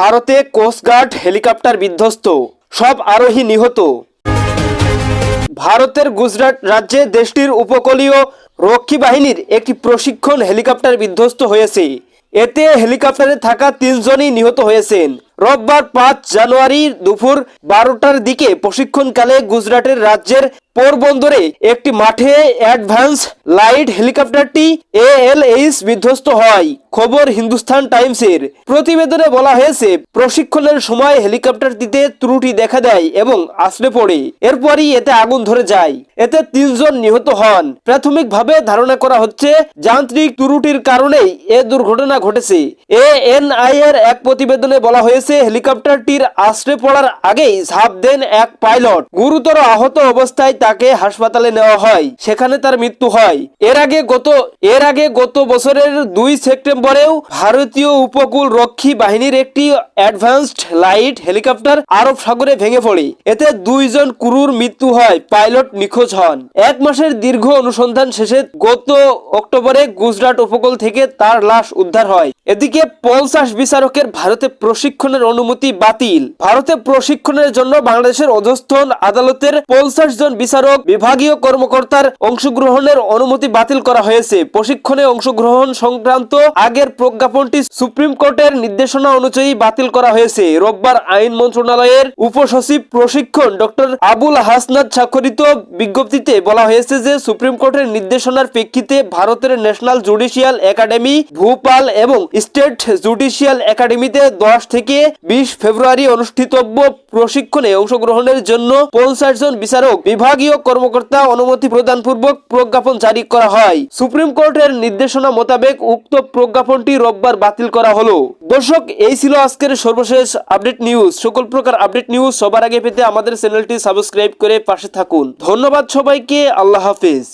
ভারতে coast guard helicopter বিধ্বস্ত। সব আরোহী নিহত। ভারতের গুজরাট রাজ্যে দেশটির উপকূলীয় রক্ষী বাহিনীর একটি প্রশিক্ষণ হেলিকপ্টার বিধ্বস্ত হয়েছে। এতে হেলিকপ্টারে থাকা তিনজনই নিহত হয়েছেন। রোববার পাঁচ জানুয়ারি দুপুর বারোটার দিকে প্রশিক্ষণকালে গুজরাটের রাজ্যের পোরবন্দরে একটি মাঠে অ্যাডভান্স লাইট হেলিকপ্টারটি এএলএইচ বিধ্বস্ত হয়, খবর হিন্দুস্তান টাইমসের। প্রতিবেদনে বলা হয়েছে, প্রশিক্ষণের সময় হেলিকপ্টারটিতে ত্রুটি দেখা দেয় এবং আছড়ে পড়ে। এরপরই এতে আগুন ধরে যায়। এতে তিনজন নিহত হন। প্রাথমিকভাবে ধারণা করা হচ্ছে, যান্ত্রিক ত্রুটির কারণেই এ দুর্ঘটনা ঘটেছে। এএনআই এর এক প্রতিবেদনে বলা হয়েছে, হেলিকপ্টারটির আশ্রে পড়ার আগেই ঝাঁপ দেন এক পাইলট। গুরুতর আহত অবস্থায় তাকে হাসপাতালে নেওয়া হয়। সেখানে তার মৃত্যু হয়। এর আগে গত, এর আগে গত বছরের দুই সেপ্টেম্বরেও ভারতীয় উপকূল রক্ষী বাহিনীর একটি অ্যাডভান্সড লাইট হেলিকপ্টার আরব সাগরে ভেঙে পড়ে। এতে দুইজন ক্রুর মৃত্যু হয়। পাইলট নিখোঁজ হন। এক মাসের দীর্ঘ অনুসন্ধান শেষে গত অক্টোবরে গুজরাট উপকূল থেকে তার লাশ উদ্ধার হয়। এদিকে পলসাস বিচারকের ভারতে প্রশিক্ষণের অনুমতি বাতিল। ভারতে প্রশিক্ষণের জন্য বাংলাদেশের অধস্থন আদালতের পঞ্চাশ জন বিচারক, বিভাগীয় কর্মকর্তার অংশগ্রহণের অনুমতি বাতিল করা হয়েছে। প্রশিক্ষণে অংশগ্রহণ সংক্রান্ত আগের প্রজ্ঞাপনটি সুপ্রিম কোর্টের নির্দেশনা অনুযায়ী বাতিল করা হয়েছে। রোববার আইন মন্ত্রণালয়ের উপসচিব প্রশিক্ষণ ডক্টর আবুল হাসনাদ স্বাক্ষরিত বিজ্ঞপ্তিতে বলা হয়েছে যে, সুপ্রিম কোর্টের নির্দেশনার প্রেক্ষিতে ভারতের ন্যাশনাল জুডিশিয়াল একাডেমি, ভূপাল এবং স্টেট জুডিশিয়াল একাডেমিতে দশ থেকে বিশ ফেব্রুয়ারি অনুষ্ঠিতব্য প্রশিক্ষণে অংশগ্রহণের জন্য পঞ্চাশ জন বিচারক বিভাগীয় কর্মকর্তা অনুমতি প্রদানপূর্বক প্রজ্ঞাপন জারি করা হয়। সুপ্রিম কোর্টের নির্দেশনা মোতাবেক উক্ত প্রজ্ঞাপনটি রোববার বাতিল করা হলো। দর্শক, এই ছিল আজকের সর্বশেষ আপডেট নিউজ। সকল প্রকার আপডেট নিউজ সবার আগে পেতে আমাদের চ্যানেলটি সাবস্ক্রাইব করে পাশে থাকুন। ধন্যবাদ সবাইকে। আল্লাহ হাফিজ।